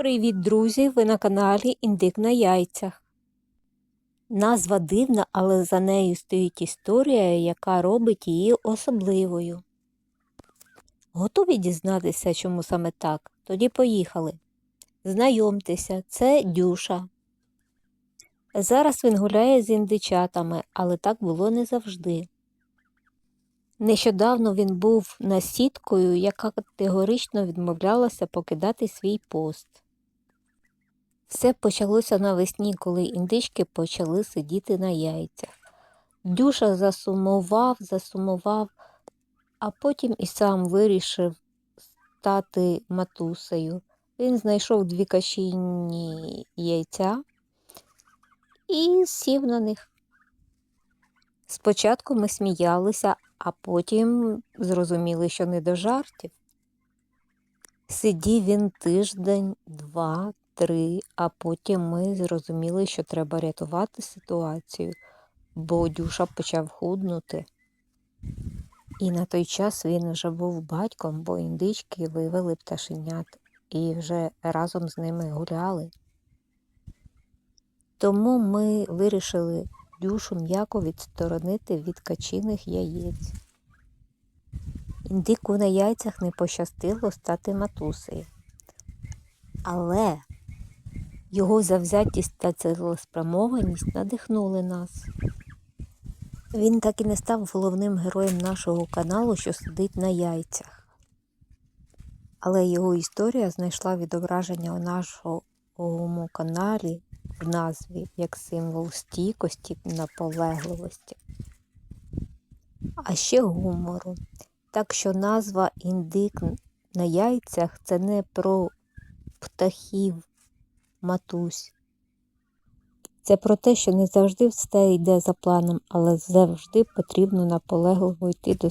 Привіт, друзі! Ви на каналі Індик на яйцях. Назва дивна, але за нею стоїть історія, яка робить її особливою. Готові дізнатися, чому саме так? Тоді поїхали. Знайомтеся, це Дюша. Зараз він гуляє з індичатами, але так було не завжди. Нещодавно він був насідкою, яка категорично відмовлялася покидати свій пост. Все почалося навесні, коли індички почали сидіти на яйцях. Дюша засумував, засумував, а потім і сам вирішив стати матусею. Він знайшов дві кашіні яйця і сів на них. Спочатку ми сміялися, а потім зрозуміли, що не до жартів. Сидів він тиждень, два, три, а потім ми зрозуміли, що треба рятувати ситуацію, бо Дюша почав худнути. І на той час він вже був батьком, бо індички вивели пташенят і вже разом з ними гуляли. Тому ми вирішили Дюшу м'яко відсторонити від качиних яєць. Індику на яйцях не пощастило стати матусею. Але його завзятість та цілеспрямованість надихнули нас. Він так і не став головним героєм нашого каналу, що сидить на яйцях. Але його історія знайшла відображення у нашому каналі в назві як символ стійкості наполегливості, а ще гумору. Так що назва індик на яйцях це не про птахів матусь. Це про те, що не завжди все йде за планом, але завжди потрібно наполегливо йти до